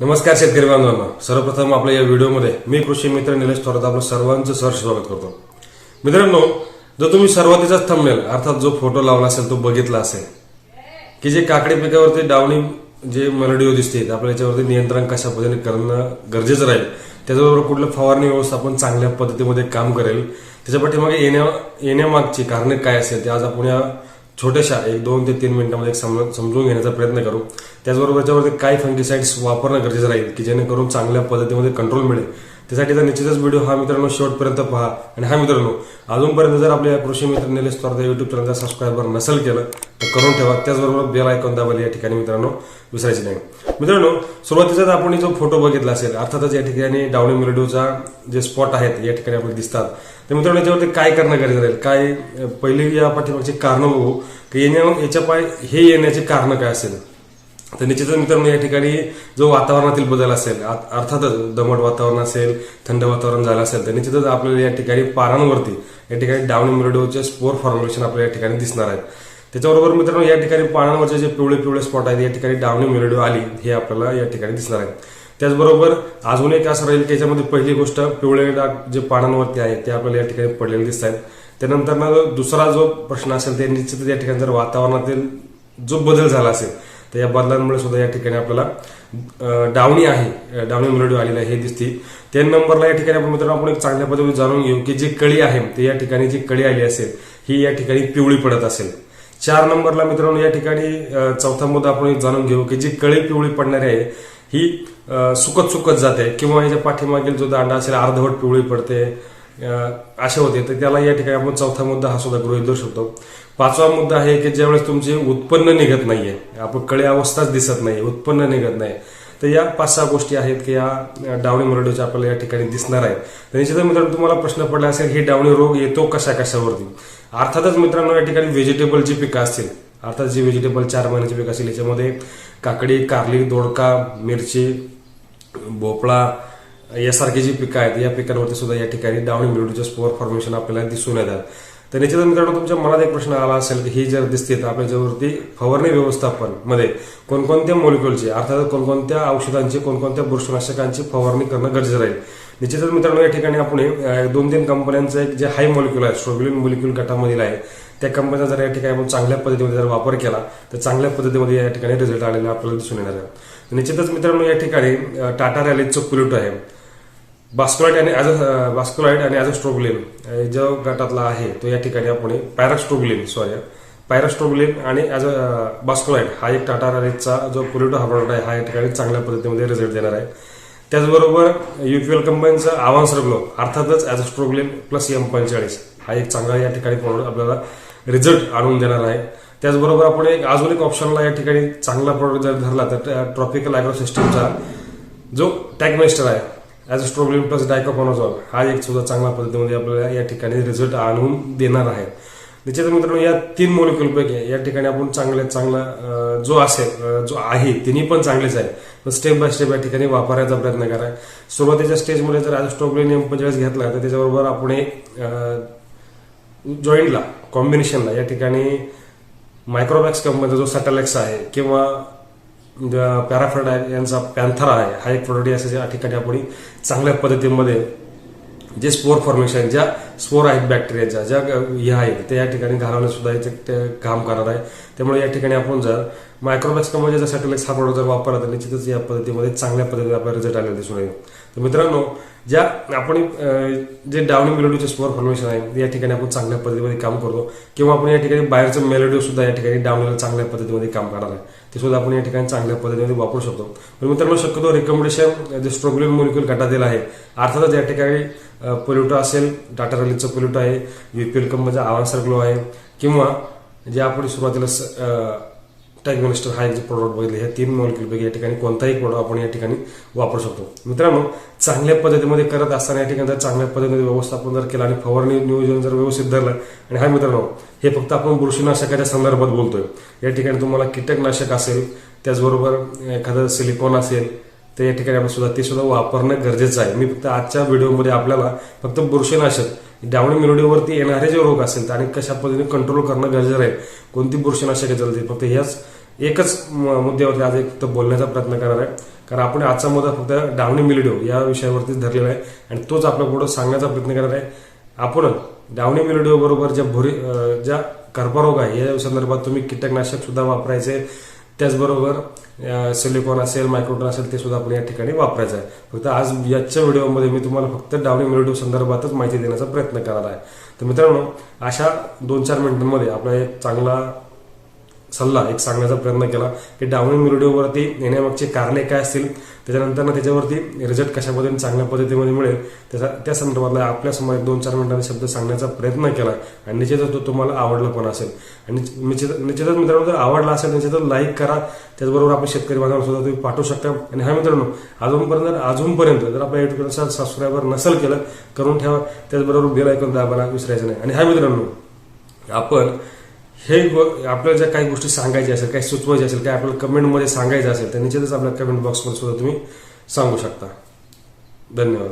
नमस्कार शेतकरी बांधवांना. सर्वप्रथम आपल्या या व्हिडिओमध्ये मी कृषी मित्र निलेश थोरात आपलं सर्वांचं सहर्ष स्वागत करतो. मित्रांनो जर तुम्ही सुरुवातीचाच थंबनेल अर्थात जो फोटो लावला असेल तो बघितला असेल की जे काकडी पिकावरती डावणी जे मलडिओ दिसते आपल्या याच्यावरती नियंत्रण कशा पद्धतीने करणं गरजेचं राहील त्याचबरोबर कुठलं फवारणी व्यवस्थापन चांगल्या पद्धतीमध्ये काम करेल त्याच्या पाठीमागे येण्या येण्यामागची कारणे काय असेल ते आज आपण या छोट्याशा एक दोन ते तीन मिनिटांमध्ये एक समजून घेण्याचा प्रयत्न करू. त्याचबरोबर त्याच्यावरती काय फंगिसाइड्स वापरणं गरजेचं राहील की जेणेकरून चांगल्या पद्धतीमध्ये कंट्रोल मिळेल. त्यासाठी निश्चितच व्हिडिओ हा मित्रांनो शेवटपर्यंत पहा. आणि हा मित्रांनो अजूनपर्यंत जर आपल्या कृषी मित्र निलेश स्पर्धा युट्यूब चॅनलचा सबस्क्राईबर नसेल केलं तर करून ठेवा. त्याचबरोबर बेल आयकॉन दाबायला या ठिकाणी मित्रांनो विसरायचे नाही. मित्रांनो सुरुवातीचाच आपण जो फोटो बघितला असेल अर्थातच या ठिकाणी डावणी मिरडूचा जे स्पॉट आहेत या ठिकाणी आपल्याला दिसतात. तर मित्रांनो याच्यावरती काय करणं गरजेचं राहील काय पहिली या पाठीमागची कारणं बघू. की येण्या याच्या पाय हे येण्याचे कारण काय असेल? तर निश्चितच मित्रांनो या ठिकाणी जो वातावरणातील बदल असेल आ- अर्थातच दमट वातावरण असेल थंड वातावरण झालं असेल तर निश्चितच आपल्याला या ठिकाणी पारांवरती या ठिकाणी डावणी मिरडोचे स्पोर फॉर्म्युलेशन आपल्याला या ठिकाणी दिसणार आहेत. त्याच्याबरोबर मित्रांनो या ठिकाणी पानांवरचे जे पिवळे पिवळे स्पॉट आहेत या ठिकाणी डावणी मिरडो आली हे आपल्याला या ठिकाणी दिसणार आहेत. त्याचबरोबर अजून एक असं राहील की याच्यामध्ये पहिली गोष्ट पिवळे डाग जे पानांवरती आहेत ते आपल्याला या ठिकाणी पडलेले दिसत आहेत. त्यानंतर दुसरा जो प्रश्न असेल ते निश्चितच या ठिकाणी जर वातावरणातील जो बदल झाला असेल तर या बदलांमुळे सुद्धा या ठिकाणी आपल्याला डावणी आहे. डावणी मिरडू आलेली आहे हे दिसते. तीन नंबरला या ठिकाणी आपण मित्रांनो आपण एक चांगल्या पद्धतीने जाणून घेऊ की जी कळी आहे ते या ठिकाणी जी कळी आली असेल ही या ठिकाणी पिवळी पडत असेल. चार नंबरला मित्रांनो या ठिकाणी चौथा मुद्दा आपण एक जाणून घेऊ की जी कळी पिवळी पडणारी आहे ही सुकत सुकत जाते किंवा याच्या पाठीमागील जो दांडा असेल अर्धवट पिवळी पडते. असे होते. तर त्याला या ठिकाणी आपण चौथा मुद्दा हा सुद्धा गृहित धरू शकतो. पाचवा मुद्दा आहे की ज्यावेळेस तुमचे उत्पन्न निघत नाहीये आपण कळे अवस्थाच दिसत नाही उत्पन्न निघत नाही. तर या पाच सहा गोष्टी आहेत की या डावणी मुरडीच्या आपल्याला या ठिकाणी दिसणार आहेत. तर निश्चितच मित्रांनो तुम्हाला प्रश्न पडला असेल हे डावणी रोग येतो कशा कशावरती? अर्थातच मित्रांनो या ठिकाणी व्हेजिटेबलची पिकं असतील. अर्थात जी व्हेजिटेबल चार महिन्याची पिकं असतील याच्यामध्ये काकडी कारली दोडका मिरची भोपळा यासारखी जी पिकं आहेत या पिकांवरती सुद्धा या ठिकाणी डाऊन मिरडूचे स्पोअर फॉर्मेशन आपल्याला दिसून येतात. तर निश्चितच मित्रांनो तुमच्या मनात एक प्रश्न आला असेल की ही जर दिसते तर आपल्या ज्यावरती फवारणी व्यवस्थापनमध्ये कोणकोणत्या मोलिक्युलची अर्थात कोणकोणत्या औषधांची कोणकोणत्या बुरशीनाशकांची फवारणी करणं गरजेचं राहील? निश्चितच मित्रांनो या ठिकाणी आपण दोन तीन कंपन्यांचं एक जे हाय मॉलिक्युल आहे स्ट्रोबिलिन मॉलिक्युल गटामधील आहे त्या कंपनीचा जर या ठिकाणी आपण चांगल्या पद्धतीमध्ये जर वापर केला तर चांगल्या पद्धतीमध्ये या ठिकाणी रिझल्ट आलेला आपल्याला दिसून येणार आहे. निश्चितच मित्रांनो या ठिकाणी टाटा रॅलीचं पुलुट आहे. बास्कुलाइट आणि ॲज अ बास्कुलाइट आणि ॲज अ स्ट्रोबलिन जो गटातला आहे तो या ठिकाणी आपण पॅरास्ट्रोबलिन सॉरी पॅरास्ट्रोबलिन आणि ॲज अ बास्कुलाइट हा एक टाटा रेजचा जो पुरेटो हा प्रॉडक्ट आहे हा या ठिकाणी चांगल्या पद्धतीमध्ये रिझल्ट देणार आहे. त्याचबरोबर युपीएल कंपनीचं आव्हान्स ब्लॉक अर्थातच ॲज अ स्ट्रोबलिन प्लस एम पंचेचाळीस हा एक चांगला या ठिकाणी प्रॉडक्ट आपल्याला रिझल्ट आणून देणार आहे. त्याचबरोबर आपण एक अजून एक ऑप्शनला या ठिकाणी चांगला प्रॉडक्ट जर धरला तर ट्रॉपिकल अॅग्रो सिस्टमचा जो टॅगमेस्टर आहे ॲज अ स्ट्रोबलिन प्लस डायकोपॉनोझॉल हा एक सुद्धा चांगल्या पद्धतीमध्ये आपल्याला या ठिकाणी रिझल्ट आणून देणार आहे. निश्चित मित्रांनो या तीन मोलिक्युलपैकी या ठिकाणी आपण चांगल्यात चांगला जो असेल जो आहे तिन्ही पण चांगलेच आहे स्टेप बाय स्टेप या ठिकाणी वापरायचा प्रयत्न करा. सुरुवातीच्या स्टेजमध्ये जर ॲज स्ट्रोबलिन एम पंचेचाळीस घेतला तर त्याच्याबरोबर आपण एक जॉईंटला कॉम्बिनेशनला या ठिकाणी मायक्रोबॅक्स कंपनीचा जो सॅटेलेक्स आहे किंवा पॅराफ्रड आहे यांचा पॅन्थरा आहे. हा एक प्रोडक्ट असेल या ठिकाणी आपण चांगल्या पद्धतीमध्ये जे स्पोर फॉर्मेशन ज्या स्पोर आहेत बॅक्टेरियाच्या ज्या ह्या आहेत ते या ठिकाणी घालवणे सुद्धा ते काम करणार आहे. त्यामुळे या ठिकाणी आपण जर मायक्रोमॅक्स कंपनीचा सॅटेलाइट हा प्रोडक्ट जर वापरला तर निश्चितच या पद्धतीमध्ये चांगल्या पद्धतीने आपल्याला रिझल्ट आलेला दिसून येईल. तर मित्रांनो ज्या आपण जे डावणी मेलोडीचे स्पोर फॉर्मेशन आहे या ठिकाणी आपण चांगल्या पद्धतीमध्ये काम करतो. किंवा आपण या ठिकाणी बाहेरचं मेलोडी सुद्धा या ठिकाणी डावणीला चांगल्या पद्धतीमध्ये काम करणार आहे. ते सुद्धा आपण या ठिकाणी चांगल्या पद्धतीमध्ये वापरू शकतो. पण मित्रांनो शक्यतो रिकमेंडेशन जे स्ट्रोबलिन मोलिक्युल गटातील आहे अर्थातच या ठिकाणी पोल्युटो असेल टाटा रॅलीचं पोल्युटो आहे युपीएल कंपनीचा आवान्सर ग्लो आहे किंवा जे आपण सुरुवातीला टॅग मिनिस्टर हा एक जो प्रोडक्ट बघितले. ह्या तीन मोलिक्युलपैकी या ठिकाणी कोणताही प्रोडक्ट आपण या ठिकाणी वापरू शकतो. मित्रांनो चांगल्या पद्धतीमध्ये करत असताना या ठिकाणी जर चांगल्या पद्धतीने व्यवस्थापन जर केलं आणि फवारणी नियोजन जर व्यवस्थित धरलं आणि हा मित्रांनो हे फक्त आपण बुरशीनाशकाच्या संदर्भात बोलतोय. या ठिकाणी तुम्हाला कीटकनाशक असेल त्याचबरोबर एखादं सिलिकॉन असेल तर या ठिकाणी आपण सुद्धा ते सुद्धा वापरणं गरजेचं आहे. मी फक्त आजच्या व्हिडिओमध्ये आपल्याला फक्त बुरशीनाशक डावणी मेलोडीवरती येणारे जे रोग असेल आणि कशा पद्धतीने कंट्रोल करणं गरजेचं आहे कोणती बुरशीनाशके चालते फक्त ह्याच एकच म- मुद्द्यावरती आज एक फक्त बोलण्याचा प्रयत्न करणार आहे. कारण आपण आजचा मुद्दा फक्त डावणी मिलिडिओ या विषयावरतीच धरलेला आहे आणि तोच आपल्या पुढे सांगण्याचा प्रयत्न करणार आहे. आपण डावणी मिलिडिओ बरोबर ज्या भुरी ज्या कर्करोग आहे या संदर्भात तुम्ही कीटकनाशक सुद्धा वापरायचे त्याचबरोबर सिलिकॉन असेल मायक्रोटॉन असेल ते सुद्धा आपण या ठिकाणी वापरायचं आहे. फक्त आज याच्या व्हिडिओमध्ये मी तुम्हाला फक्त डावणी मिलिडो संदर्भातच माहिती देण्याचा प्रयत्न करणार आहे. तर मित्रांनो अशा दोन चार मिनिटांमध्ये आपला एक चांगला सल्ला एक सांगण्याचा प्रयत्न केला की डाउनिंग मिलिडिओवरती येण्यामागची कारणे काय असतील त्याच्यानंतर ना त्याच्यावरती रिझल्ट कशा पद्धतीने चांगल्या पद्धतीमध्ये मिळेल त्याचा त्या संदर्भातला आपल्यासमोर एक दोन चार मिनिटांचे शब्द सांगण्याचा प्रयत्न केला. आणि निश्चितच तो तुम्हाला आवडला पण असेल. आणि निश्चित निश्चितच मित्रांनो जर आवडला असेल निश्चितच लाईक करा. त्याचबरोबर आपण शेतकरी बांधवांना सुद्धा तुम्ही पाठवू शकता. आणि हा मित्रांनो अजूनपर्यंत अजूनपर्यंत जर आपल्या युट्यूब सबस्क्रायबर नसेल केलं करून ठेवा. त्याचबरोबर बेल ऐकून दाबायला विसरायचं नाही. आणि हा मित्रांनो आपण हे आपल्याला ज्या काही गोष्टी सांगायच्या असेल काही सुचवायच्या असेल काही आपल्याला कमेंटमध्ये सांगायचं असेल तर निश्चितच आपल्या कमेंट बॉक्समध्ये सुद्धा तुम्ही सांगू शकता. धन्यवाद.